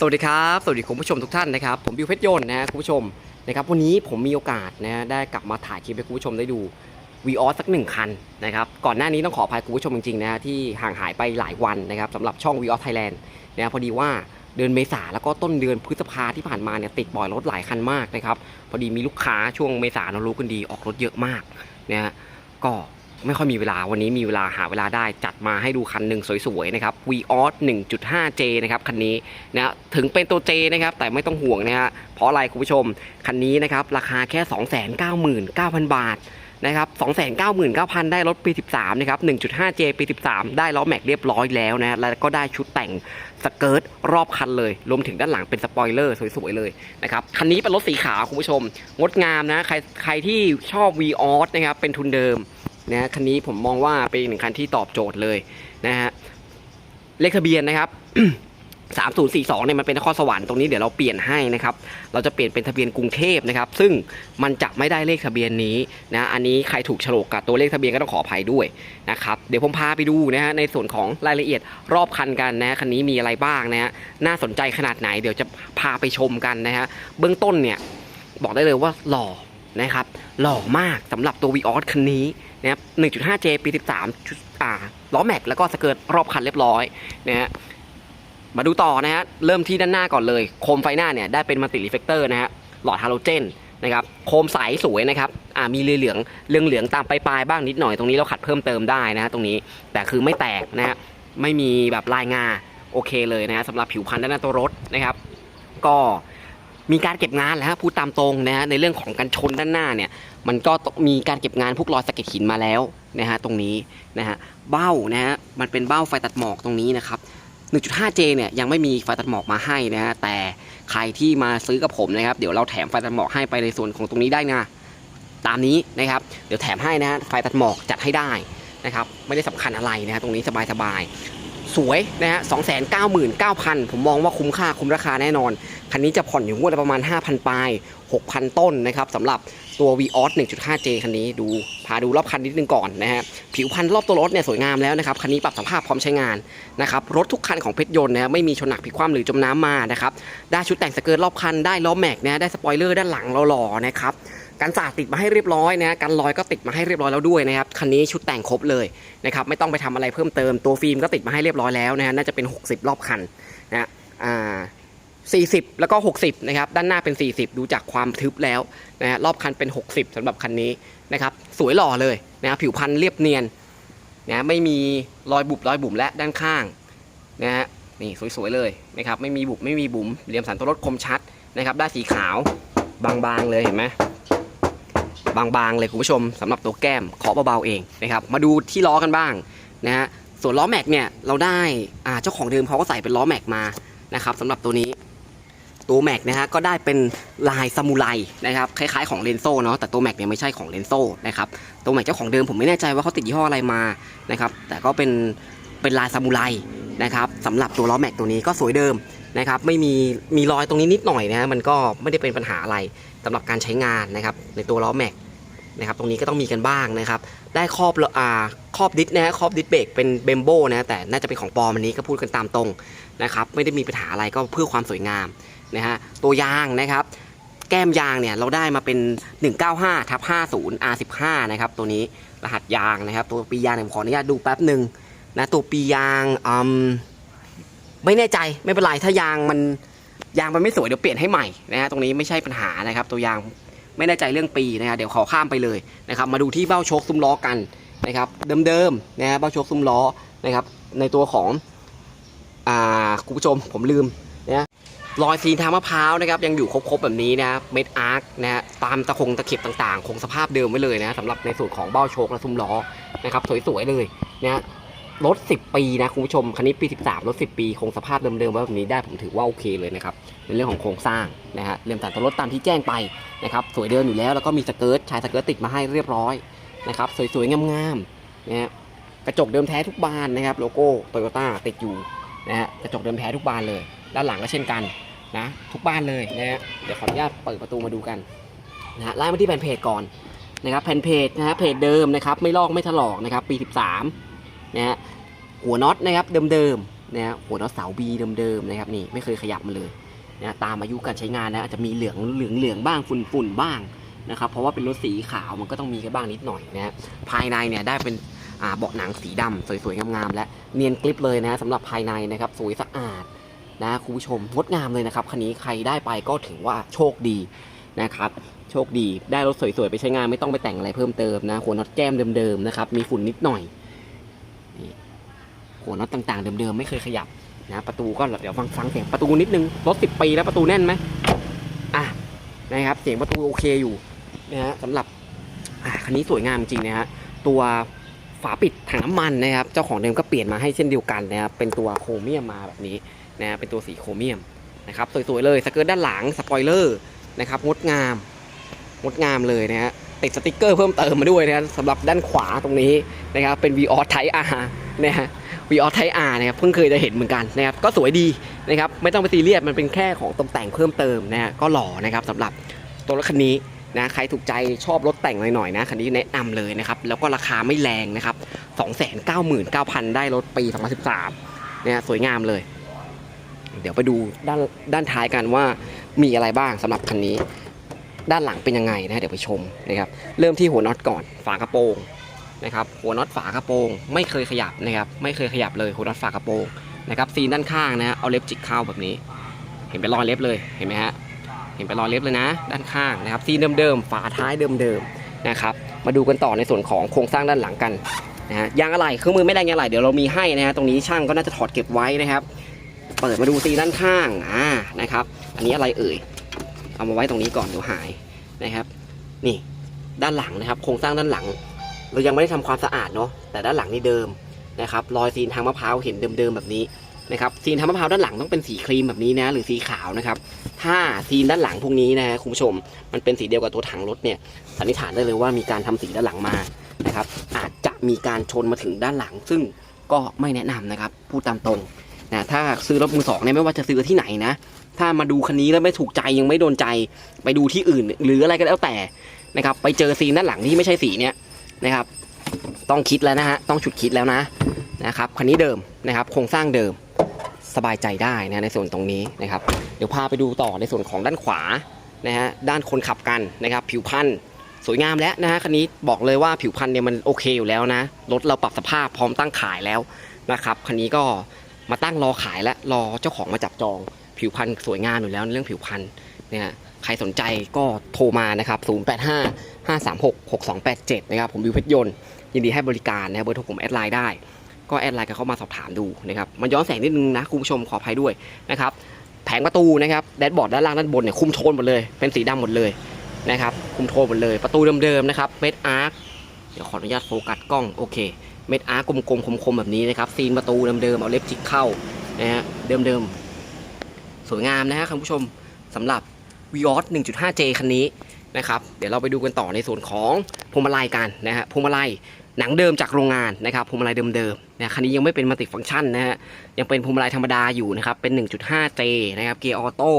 สวัสดีครับ สวัสดีคุณผู้ชมทุกท่านนะครับ ผมบิวเพชรยนต์นะคุณผู้ชมนะครับวันนี้ผมมีโอกาสนะได้กลับมาถ่ายคลิปให้คุณผู้ชมได้ดูวีออสสักหนึ่งคันนะครับก่อนหน้านี้ต้องขออภัยคุณผู้ชมจริงๆนะที่ห่างหายไปหลายวันนะครับสำหรับช่องวีออสไทยแลนด์นะฮะพอดีว่าเดือนเมษาแล้วก็ต้นเดือนพฤษภาที่ผ่านมาเนี่ยติดปล่อยรถหลายคันมากนะครับพอดีมีลูกค้าช่วงเมษาเรารู้กันดีออกรถเยอะมากนะฮะก็ ไม่ค่อยมีเวลาวันนี้มีเวลาหาเวลาได้จัดมาให้ดูคันหนึ่งสวยๆนะครับ v ีออส 1.5J นะครับคันนี้นะถึงเป็นตัว J นะครับแต่ไม่ต้องห่วงนะฮะเพราะอะไรคุณผู้ชม คันนี้นะครับราคาแค่ 299,000 บาทนะครับ299,000 ได้รถปี 13 นะครับ 1.5J ปี 13 ได้ล้อแม็กเรียบร้อยแล้วนะ แล้วก็ได้ชุดแต่งสเกิร์ตรอบคันเลย รวมถึงด้านหลังเป็นสปอยเลอร์สวยๆเลยนะครับ คันนี้เป็นรถสีขาวคุณผู้ชม งดงามนะ ใครใครที่ชอบ v ีออสนะครับ เป็นทุนเดิม นะคันนี้ผมมองว่าเป็นหนึ่งคันที่ตอบโจทย์เลยนะฮะเลขทะเบียนนะครับ3042เนี่ยมันเป็นนครสวรรค์ตรงนี้เดี๋ยวเราเปลี่ยนให้นะครับ เราจะเปลี่ยนเป็นทะเบียนกรุงเทพนะครับ ซึ่งมันจะไม่ได้เลขทะเบียนนี้นะอันนี้ใครถูกฉลกกับตัวเลขทะเบียนก็ต้องขออภัยด้วยนะครับเดี๋ยวผมพาไปดูนะฮะในส่วนของรายละเอียดรอบคันกันนะคันนี้มีอะไรบ้างนะฮะน่าสนใจขนาดไหนเดี๋ยวจะพาไปชมกันนะฮะเบื้องต้นเนี่ยบอกได้เลยว่าหล่อนะครับหล่อมากสำหรับตัว v ีออสคันนี้ นะครับ 1.5J ปี13ชุดอ่าล้อแม็กแล้วก็สเกิร์ตรอบคันเรียบร้อยนะฮะมาดูต่อนะฮะเริ่มที่ด้านหน้าก่อนเลย โคมไฟหน้าเนี่ยได้เป็นมัลติรีเฟกเตอร์นะฮะหลอดฮาโลเจนนะครับโคมใสสวยนะครับอ่ามีเหลืองเหลืองเหลืองตามปลายๆบ้างนิดหน่อยตรงนี้เราขัดเพิ่มเติมได้นะฮะตรงนี้แต่คือไม่แตกนะฮะไม่มีแบบลายงาโอเคเลยนะฮะสำหรับผิวพันธุ์ด้านหน้าตัวรถนะครับ ก็ มีการเก็บงานแล้วฮะพูดตามตรงนะฮะในเรื่องของการชนด้านหน้าเนี่ยมันก็มีการเก็บงานพวกรอยสะเก็ดหินมาแล้วนะฮะตรงนี้นะฮะเบ้านะฮะมันเป็นเบ้าไฟตัดหมอกตรงนี้นะครับ 1.5J เนี่ยยังไม่มีไฟตัดหมอกมาให้นะฮะแต่ใครที่มาซื้อกับผมนะครับเดี๋ยวเราแถมไฟตัดหมอกให้ไปในส่วนของตรงนี้ได้นะตามนี้นะครับเดี๋ยวแถมให้นะฮะไฟตัดหมอกจัดให้ได้นะครับไม่ได้สำคัญอะไรนะฮะตรงนี้สบายๆ สวยนะฮะ299,000ผมมองว่าคุ้มค่าคุ้มราคาแน่นอน คันนี้จะผ่อนอยู่งวดละประมาณ 5,000 ปลาย 6,000 ต้นนะครับสำหรับตัว v ีออส 1.5J คันนี้ดู พาดูรอบคันนิดนึงก่อนนะฮะ ผิวพันธุ์รอบตัวรถเนี่ยสวยงามแล้วนะครับ คันนี้ปรับสภาพพร้อมใช้งานนะครับ รถทุกคันของเพชรยนต์นะฮะไม่มีชนหนักพลิกคว่ำหรือจมน้ำมานะครับ ได้ชุดแต่งสเกิร์ตรอบคัน ได้ล้อแม็กนะฮะได้สปอยเลอร์ด้านหลังหล่อๆนะครับ กันสาดติดมาให้เรียบร้อยนะกันรอยก็ติดมาให้เรียบร้อยแล้วด้วยนะครับคันนี้ชุดแต่งครบเลยนะครับไม่ต้องไปทำอะไรเพิ่มเติมตัวฟิล์มก็ติดมาให้เรียบร้อยแล้วนะฮะน่าจะเป็น 60 รอบคันนะฮะอ่า40 แล้วก็ 60 นะครับ ด้านหน้าเป็น 40 ดูจากความทึบแล้วนะฮะรอบคันเป็น 60สำหรับคันนี้นะครับ สวยหล่อเลยนะผิวพันธุ์เรียบเนียนนะไม่มีรอยบุบรอยบุ๋มและด้านข้างนะฮะนี่สวยๆเลยนะครับไม่มีบุบไม่มีบุ๋มเหลี่ยมสันตัวรถคมชัดนะครับได้สีขาวบางๆเลยเห็นไหม บางๆเลยคุณผู้ชมสำหรับตัวแก้มเคาะเบาๆเองนะครับมาดูที่ล้อกันบ้างนะฮะส่วนล้อแม็กเนี่ยเราได้อ่าเจ้าของเดิมเขาก็ใส่เป็นล้อแม็กมานะครับสำหรับตัวนี้ตัวแม็กนะฮะก็ได้เป็นลายซามูไรนะครับคล้ายๆของเลนโซเนาะแต่ตัวแม็กเนี่ยไม่ใช่ของเลนโซนะครับตัวแม็กเจ้าของเดิมผมไม่แน่ใจว่าเขาติดยี่ห้ออะไรมานะครับแต่ก็เป็นเป็นลายซามูไรนะครับสำหรับตัวล้อแม็กตัวนี้ก็สวยเดิมนะครับไม่มีมีรอยตรงนี้นิดหน่อยนะฮะมันก็ไม่ได้เป็นปัญหาอะไรสำหรับการใช้งานนะครับในตัวล้อแม็ก นะครับตรงนี้ก็ต้องมีกันบ้างนะครับได้ครอบอ่าครอบดิสนะฮะครอบดิสเบรกเป็นเบมโบนะแต่น่าจะเป็นของปลอมอันนี้ก็พูดกันตามตรงนะครับไม่ได้มีปัญหาอะไรก็เพื่อความสวยงามนะฮะตัวยางนะครับแก้มยางเนี่ยเราได้มาเป็น 195ทับ50 R15 นะครับตัวนี้รหัสยางนะครับ ตัวปียางเนี่ยผมขออนุญาตดูแป๊บหนึ่งนะตัวปียางอืมไม่แน่ใจไม่เป็นไรถ้ายางมันยางมันไม่สวยเดี๋ยวเปลี่ยนให้ใหม่นะฮะตรงนี้ไม่ใช่ปัญหานะครับ ตัวยาง ไม่แน่ใจเรื่องปีนะฮะเดี๋ยวขอข้ามไปเลยนะครับมาดูที่เบ้าโชคซุ้มล้อกันนะครับเดิมๆนะฮะเบ้าโชคซุ้มล้อนะครับในตัวของอ่าคุณผู้ชมผมลืมนะรอยซีนทางมะพร้าวนะครับยังอยู่ครบๆแบบนี้นะเม็ดอาร์คนะฮะตามตะคงตะเข็บต่างๆ คงสภาพเดิมไว้เลยนะสำหรับในส่วนของเบ้าโชคและซุ้มล้อนะครับสวยๆเลยนะฮะ รถ 10 ปีนะคุณผู้ชมคันนี้ปี 13 รถ 10 ปีคงสภาพเดิมๆไว้แบบนี้ได้ผมถือว่าโอเคเลยนะครับในเรื่องของโครงสร้างนะฮะเรียมสันตัวรถตามที่แจ้งไปนะครับสวยเดิมอยู่แล้วแล้วก็มีสเกิร์ตชายสเกิร์ตติดมาให้เรียบร้อยนะครับสวยๆงามๆนะฮะกระจกเดิมแท้ทุกบานนะครับโลโก้โตโยต้าติดอยู่นะฮะกระจกเดิมแท้ทุกบานเลยด้านหลังก็เช่นกันนะทุกบ้านเลยนะฮะเดี๋ยวขออนุญาตเปิดประตูมาดูกันนะฮะไล่มาที่แผ่นเพจก่อนนะครับแผ่นเพจนะฮะเพจเดิมนะครับไม่ลอกไม่ถลอกนะครับปี 13 นะฮะหัวน็อตนะครับเดิมๆนะฮะหัวน็อตเสาบีเดิมๆนะครับนี่ไม่เคยขยับมาเลยนะตามอายุการใช้งานนะอาจจะมีเหลืองเหลืองเหลืองบ้างฝุ่นฝุ่นๆบ้างนะครับเพราะว่าเป็นรถสีขาวมันก็ต้องมีกันบ้างนิดหน่อยนะฮะภายในเนี่ยได้เป็นเบาะหนังสีดำสวยๆงามๆและเนียนกริบเลยนะสำหรับภายในนะครับสวยสะอาดนะคุณผู้ชมงดงามเลยนะครับคันนี้ใครได้ไปก็ถือว่าโชคดีนะครับโชคดีได้รถสวยๆไปใช้งานไม่ต้องไปแต่งอะไรเพิ่มเติมนะหัวน็อตแก้มเดิมๆนะครับมีฝุ่นนิดหน่อย หัวน็อตต่างๆเดิมๆไม่เคยขยับนะประตูก็เดี๋ยวฟังฟังเสียงประตูนิดนึงรถสิบปีแล้วประตูแน่นไหมอะนะครับเสียงประตูโอเคอยู่นะฮะสำหรับอะคันนี้สวยงามจริงนะฮะตัวฝาปิดถังน้ำมันนะครับเจ้าของเดิมก็เปลี่ยนมาให้เช่นเดียวกันนะครับเป็นตัวโครเมียมมาแบบนี้นะเป็นตัวสีโครเมียมนะครับสวยๆเลยสเกิร์ตด้านหลังสปอยเลอร์นะครับงดงามงดงามเลยนะฮะติดสติกเกอร์เพิ่มเติมมาด้วยนะฮะสำหรับด้านขวาตรงนี้นะครับเป็น v ีออไทอาร์นะฮะ วีออสไทอาร์นะครับเพิ่งเคยจะเห็นเหมือนกันนะครับก็สวยดีนะครับไม่ต้องไปซีเรียสมันเป็นแค่ของตกแต่งเพิ่มเติมนะฮะก็หล่อนะครับสำหรับตัวรถคันนี้นะใครถูกใจชอบรถแต่งหน่อยๆนะคันนี้แนะนำเลยนะครับแล้วก็ราคาไม่แรงนะครับ299,000 ได้รถปี 2013นะฮะสวยงามเลย เดี๋ยวไปดูด้านด้านท้ายกันว่ามีอะไรบ้างสำหรับคันนี้ ด้านหลังเป็นยังไงนะเดี๋ยวไปชมนะครับเริ่มที่หัวน็อตก่อนฝากระโปรง นะครับหัวน็อตฝากระโปรง ไม่เคยขยับนะครับไม่เคยขยับเลยหัวน็อตฝากระโปรงนะครับซีนด้านข้างนะฮะเอาเล็บจิกเข้าแบบนี้ เห็นเป็นรอยเล็บเลยเห็นไหมฮะเห็นเป็นรอยเล็บเลยนะ ด้านข้างนะครับซีนเดิมๆฝาท้ายเดิมๆนะครับมาดูกันต่อในส่วนของโครงสร้างด้านหลังกันนะฮะยางอะไรเครื่องมือไม่แรงยางอะไรเดี๋ยวเรามีให้นะฮะตรงนี้ช่างก็น่าจะถอดเก็บไว้นะครับ เปิดมาดูซีนด้านข้างอ่านะครับ อันนี้อะไรเอ่ยเอามาไว้ตรงนี้ก่อนเดี๋ยวหายนะครับ นี่ด้านหลังนะครับ โครงสร้างด้านหลัง เรายังไม่ได้ทำความสะอาดเนาะแต่ด้านหลังนี่เดิมนะครับรอยซีนทางมะพร้าวเห็นเดิมๆแบบนี้นะครับซีนทางมะพร้าวด้านหลังต้องเป็นสีครีมแบบนี้นะหรือสีขาวนะครับถ้าซีนด้านหลังพวกนี้นะคุณผู้ชม มันเป็นสีเดียวกับตัวถังรถเนี่ยสันนิษฐานได้เลยว่ามีการทำสีด้านหลังมานะครับอาจจะมีการชนมาถึงด้านหลัง ซึ่งก็ไม่แนะนำนะครับพูดตามตรงนะถ้าซื้อรถมือสองเนี่ยไม่ว่าจะซื้อที่ไหนนะถ้ามาดูคันนี้แล้วไม่ถูกใจยังไม่โดนใจ ไปดูที่อื่น หรืออะไรก็แล้วแต่นะครับไปเจอซีนด้านหลังที่ไม่ใช่สีเนี่ย นะครับ ต้องคิดแล้วนะฮะต้องฉุดคิดแล้วนะนะครับคันนี้เดิมนะครับ โครงสร้างเดิมสบายใจได้นะในส่วนตรงนี้นะครับ เดี๋ยวพาไปดูต่อในส่วนของด้านขวานะฮะด้านคนขับกันนะครับ ผิวพันธ์สวยงามแล้วนะฮะคันนี้บอกเลยว่าผิวพันธ์เนี่ยมันโอเคอยู่แล้วนะรถเราปรับสภาพพร้อมตั้งขายแล้วนะครับคันนี้ก็มาตั้งรอขายและรอเจ้าของมาจับจอง ผิวพันธ์สวยงามอยู่แล้วในเรื่องผิวพันธ์เนี่ยใครสนใจก็โทรมานะครับ 085 5366287 นะครับ ผมวิวเพชรยนต์ ยินดีให้บริการนะครับเบอร์โทรผมแอดไลน์ได้ ก็แอดไลน์กันเข้ามาสอบถามดูนะครับมันย้อนแสงนิดนึงนะคุณผู้ชมขออภัยด้วยนะครับแผงประตูนะครับแดชบอร์ดด้านล่างด้านบนเนี่ยคุมโทนหมดเลย เป็นสีดำหมดเลยนะครับคุมโทนหมดเลย ประตูเดิมๆนะครับเม็ดอาร์คเดี๋ยวขออนุญาตโฟกัสกล้องโอเคเม็ดอาร์คกลมๆคมๆแบบนี้นะครับซีนประตูเดิมๆเอาเล็บจิกเข้านะฮะเดิมๆสวยงามนะฮะคุณผู้ชมสำหรับ v ีออส 1.5J คันนี้ นะครับเดี๋ยวเราไปดูกันต่อในส่วนของพวงมาลัยกันนะฮะพวงมาลัยหนังเดิมจากโรงงานนะครับพวงมาลัยเดิมๆนะคันนี้ยังไม่เป็นมัลติฟังก์ชันนะฮะยังเป็นพวงมาลัยธรรมดาอยู่นะครับเป็น 1.5J นะครับเกียร์ออโต้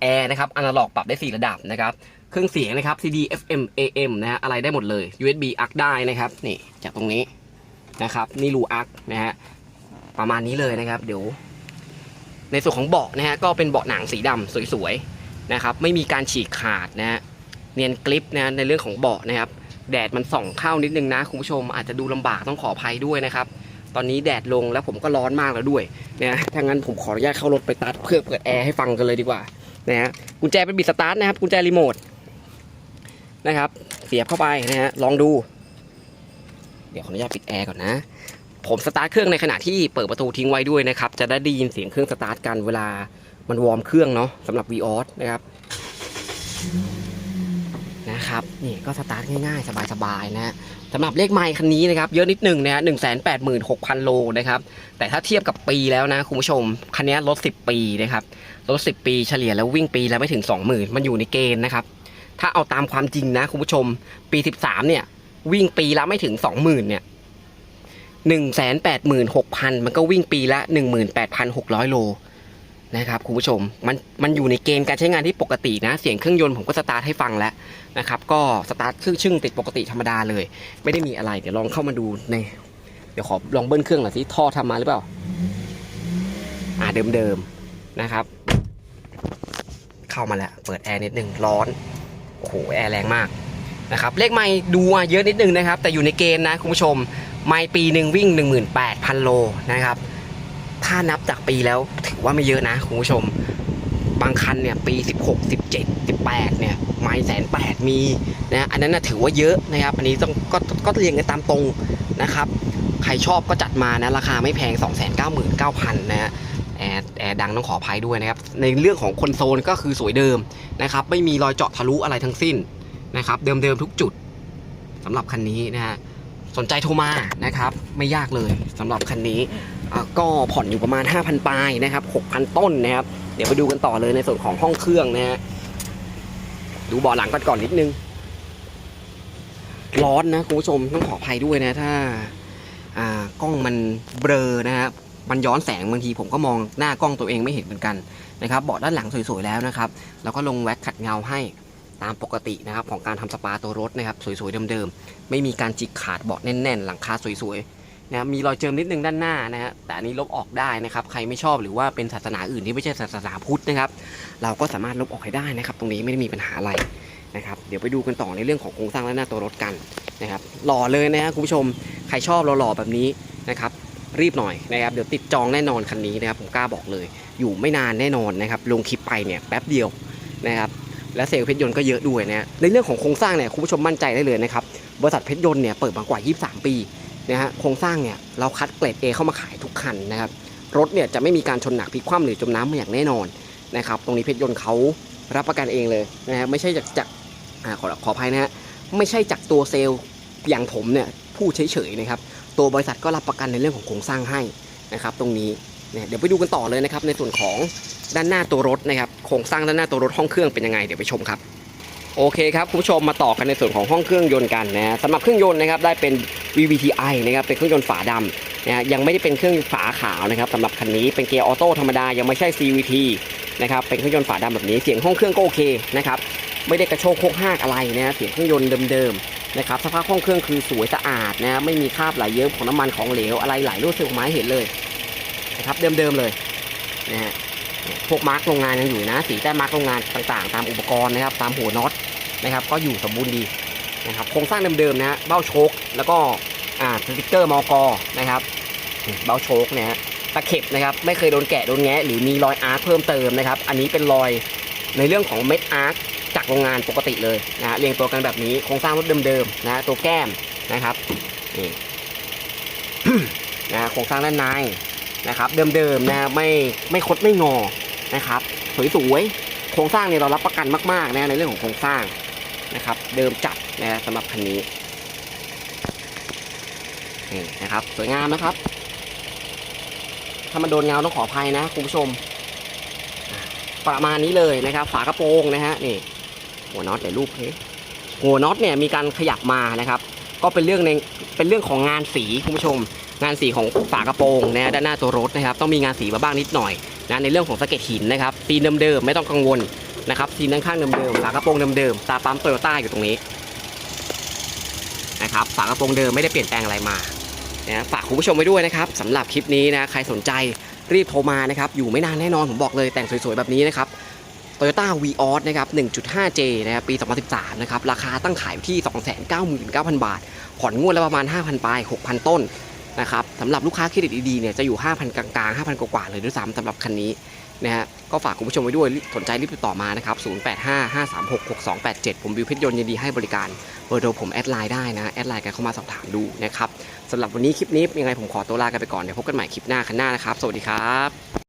แอร์นะครับอนาล็อกปรับได้ 4 ระดับนะครับเครื่องเสียงนะครับ CD FM AM นะฮะอะไรได้หมดเลย USB ARC ได้นะครับนี่จากตรงนี้นะครับนี่รู ARC นะฮะประมาณนี้เลยนะครับ เดี๋ยว ในส่วนของเบาะนะฮะก็เป็นเบาะหนังสีดำสวยๆนะครับไม่มีการฉีกขาดนะฮะ เนียนกริปนะในเรื่องของเบาะนะครับ แดดมันส่องเข้านิดนึงนะคุณผู้ชมอาจจะดูลำบากต้องขออภัยด้วยนะครับตอนนี้แดดลงแล้วผมก็ร้อนมากแล้วด้วยนะถ้างั้นผมขออนุญาตเข้ารถไปตัดเพื่อเปิดแอร์ให้ฟังกันเลยดีกว่านะฮะกุญแจเป็นบิดสตาร์ทนะครับกุญแจรีโมทนะครับ เสียบเข้าไปนะฮะลองดู เดี๋ยวขออนุญาตปิดแอร์ก่อนนะผมสตาร์ทเครื่องในขณะที่เปิดประตูทิ้งไว้ด้วยนะครับ จะได้ได้ยินเสียงเครื่องสตาร์ทกันเวลามันวอร์มเครื่องเนาะสำหรับ v ีออสนะครับ นะครับนี่ก็สตาร์ทง่ายๆ สบายๆนะฮะสำหรับเลขไมล์คันนี้นะครับเยอะนิดหนึ่งนะฮะหนึ่งแสนแปดหมื่นหกพันโลนะครับแต่ถ้าเทียบกับปีแล้วนะคุณผู้ชมคันนี้รถสิบปีนะครับรถสิบปีเฉลี่ยแล้ววิ่งปีแล้วไม่ถึงสองหมื่นมันอยู่ในเกณฑ์นะครับถ้าเอาตามความจริงนะคุณผู้ชม ปีสิบสามเนี่ยวิ่งปีละไม่ถึงสองหมื่นเนี่ยหนึ่งแสนแปดหมื่นหกพันมันก็วิ่งปีละหนึ่งหมื่นแปดพันหกร้อยโล นะครับคุณผู้ชมมันมันอยู่ในเกณฑ์การใช้งานที่ปกตินะ เสียงเครื่องยนต์ผมก็สตาร์ทให้ฟังแล้วนะครับ ก็สตาร์ทเครื่องชึ่งติดปกติธรรมดาเลย ไม่ได้มีอะไร เดี๋ยวลองเข้ามาดูใน เดี๋ยวขอลองเบิ้ลเครื่องหน่อยสิท่อทำมาหรือเปล่า อ่าเดิมๆนะครับ เข้ามาแล้ว เปิดแอร์นิดนึงร้อนโอ้โหแอร์แรงมากนะครับเลขไม่ดูเยอะนิดนึงนะครับ แต่อยู่ในเกณฑ์นะคุณผู้ชม ไม่ปีหนึ่งวิ่ง 18,000 โลนะครับ ถ้านับจากปีแล้วถือว่าไม่เยอะนะคุณผู้ชม บางคันเนี่ยปี 16 17 18เนี่ยไม่แสนแปดมีนะอันนั้นนะถือว่าเยอะนะครับ อันนี้ต้องก็ก็เรียงกันตามตรงนะครับใครชอบก็จัดมานะราคาไม่แพง 299,000นะฮะแอร์แอร์ดังต้องขออภัยด้วยนะครับ ในเรื่องของคอนโซลก็คือสวยเดิมนะครับ ไม่มีรอยเจาะทะลุอะไรทั้งสิ้นนะครับ เดิมๆทุกจุดสำหรับคันนี้นะฮะ สนใจโทรมานะครับ ไม่ยากเลยสำหรับคันนี้ก็ผ่อนอยู่ประมาณ 5,000ปลายนะครับ 6,000 ต้นนะครับ เดี๋ยวไปดูกันต่อเลยในส่วนของห้องเครื่องนะฮะดูเบาะหลังกันก่อนนิดนึง ร้อนนะคุณผู้ชมต้องขออภัยด้วยนะถ้าอ่ากล้องมันเบลอนะฮะมันย้อนแสงบางทีผมก็มองหน้ากล้องตัวเองไม่เห็นเหมือนกันนะครับเบาะด้านหลังสวยๆแล้วนะครับ แล้วก็ลงแว็กขัดเงาให้ ตามปกตินะครับของการทำสปาตัวรถนะครับสวยๆเดิมๆ ไม่มีการจิกขาดเบาะแน่นๆ หลังคาสวยๆนะมีรอยเจิมนิดนึงด้านหน้านะฮะแต่อันนี้ลบออกได้นะครับใครไม่ชอบหรือว่าเป็นศาสนาอื่นที่ไม่ใช่ศาสนาพุทธนะครับเราก็สามารถลบออกให้ได้นะครับ ตรงนี้ไม่ได้มีปัญหาอะไรนะครับเดี๋ยวไปดูกันต่อในเรื่องของโครงสร้างและหน้าตัวรถกันนะครับหล่อเลยนะฮะคุณผู้ชมใครชอบหล่อๆแบบนี้นะครับรีบหน่อยนะครับเดี๋ยวติดจองแน่นอนคันนี้นะครับผมกล้าบอกเลย อยู่ไม่นานแน่นอนนะครับลงคลิปไปเนี่ยแป๊บเดียวนะครับ และเซลล์เพชรยนต์ก็เยอะด้วยนะในเรื่องของโครงสร้างเนี่ยคุณผู้ชมมั่นใจได้เลยนะครับบริษัทเพชรยนต์เนี่ยเปิดมากว่า 23 ปีนะฮะโครงสร้างเนี่ยเราคัดเกรด A เข้ามาขายทุกคันนะครับรถเนี่ยจะไม่มีการชนหนักพลิกคว่ำหรือจมน้ำมาอย่างแน่นอนนะครับตรงนี้เพชรยนต์เขารับประกันเองเลยนะฮะไม่ใช่จากจากอขอขออภัยนะฮะไม่ใช่จากตัวเซลล์อย่างผมเนี่ยพูดเฉยๆนะครับตัวบริษัทก็รับประกันในเรื่องของโครงสร้างให้นะครับตรงนี้เนี่ยเดี๋ยวไปดูกันต่อเลยนะครับในส่วนของ ด้านหน้าตัวรถนะครับโครงสร้างด้านหน้าตัวรถห้องเครื่องเป็นยังไงเดี๋ยวไปชมครับโอเคครับคุณผู้ชมมาต่อกันในส่วนของห้องเครื่องยนต์กันนะสำหรับเครื่องยนต์นะครับได้เป็น VVTi นะครับเป็นเครื่องยนต์ฝาดำนะยังไม่ได้เป็นเครื่องฝาขาวนะครับสำหรับคันนี้เป็นเกียร์ออโต้ธรรมดายังไม่ใช่ CVT นะครับเป็นเครื่องยนต์ฝาดำแบบนี้เสียงห้องเครื่องก็โอเคนะครับไม่ได้กระโชกโคกหักอะไรนะเสียงเครื่องยนต์เดิมๆนะครับสภาพห้องเครื่องคือสวยสะอาดนะไม่มีคราบไหลเยิ้มของน้ำมันของเหลวอะไรไหลรั่วซึมออกมาเห็นเลยนะครับเดิมๆเลยนะฮะ พวกมาร์กโรงงานยังอยู่นะ สีแต้มมาร์กโรงงานต่างๆ ตามอุปกรณ์นะครับ ตามหัวน็อตนะครับ ก็อยู่สมบูรณ์ดีนะครับโครงสร้างเดิมๆนะฮะเบ้าโชคแล้วก็อ่าสติ๊กเกอร์มอกอนะครับ เบ้าโชคเนี่ยตะเข็บนะครับ ไม่เคยโดนแกะโดนแงะหรือมีรอยอาร์คเพิ่มเติมนะครับ อันนี้เป็นรอยในเรื่องของเม็ดอาร์คจากโรงงานปกติเลยนะฮะเรียงตัวกันแบบนี้โครงสร้างรถเดิมๆนะตัวแก้มนะครับนี่นะโครงสร้างด้านใน นะครับเดิมๆนะไม่ไม่คดไม่งอนะครับสวยๆโครงสร้างเนี่ยเรารับประกันมากๆนะในเรื่องของโครงสร้างนะครับ เดิมจัดนะสำหรับคันนี้นี่นะครับสวยงามนะครับ ถ้ามันโดนเงาต้องขออภัยนะคุณผู้ชม ประมาณนี้เลยนะครับ ฝากระโปรงนะฮะนี่หัวน็อตเดี๋ยวรูปนี้หัวน็อตเนี่ยมีการขยับมานะครับ ก็เป็นเรื่องในเป็นเรื่องของงานสีคุณผู้ชม งานสีของฝากระโปรงนะด้านหน้าตัวรถนะครับต้องมีงานสีมาบ้างนิดหน่อยนะในเรื่องของสะเก็ดหินนะครับซีนเดิมๆไม่ต้องกังวลนะครับซีนด้านข้างเดิมๆฝากระโปรงเดิมๆตาปั๊มโตโยต้าอยู่ตรงนี้นะครับฝากระโปรงเดิมไม่ได้เปลี่ยนแปลงอะไรมานะฝากคุณผู้ชมไว้ด้วยนะครับสำหรับคลิปนี้นะใครสนใจรีบโทรมานะครับอยู่ไม่นานแน่นอนผมบอกเลยแต่งสวยๆแบบนี้นะครับ Toyota v ีออสนะครับ 1.5J นะครับ ปี 2013 นะครับ ราคาตั้งขายอยู่ที่ 299,000 บาท ผ่อนงวดละประมาณ 5,000 ปลาย 6,000 ต้น นะครับสำหรับลูกค้าเครดิตดีๆเนี่ยจะอยู่ 5,000 กลางๆ 5,000 กว่าๆเลยด้วยซ้ำสำหรับคันนี้นะฮะก็ฝากคุณผู้ชมไว้ด้วยสนใจรีบติดต่อมานะครับ 0855366287 ผมบิวเพชรยนต์ยินดีให้บริการเบอร์โทรผมแอดไลน์ได้นะ แอดไลน์กันเข้ามาสอบถามดูนะครับสำหรับวันนี้คลิปนี้ยังไงผมขอตัวลากันไปก่อน เดี๋ยวพบกันใหม่คลิปหน้าคันหน้านะครับ สวัสดีครับ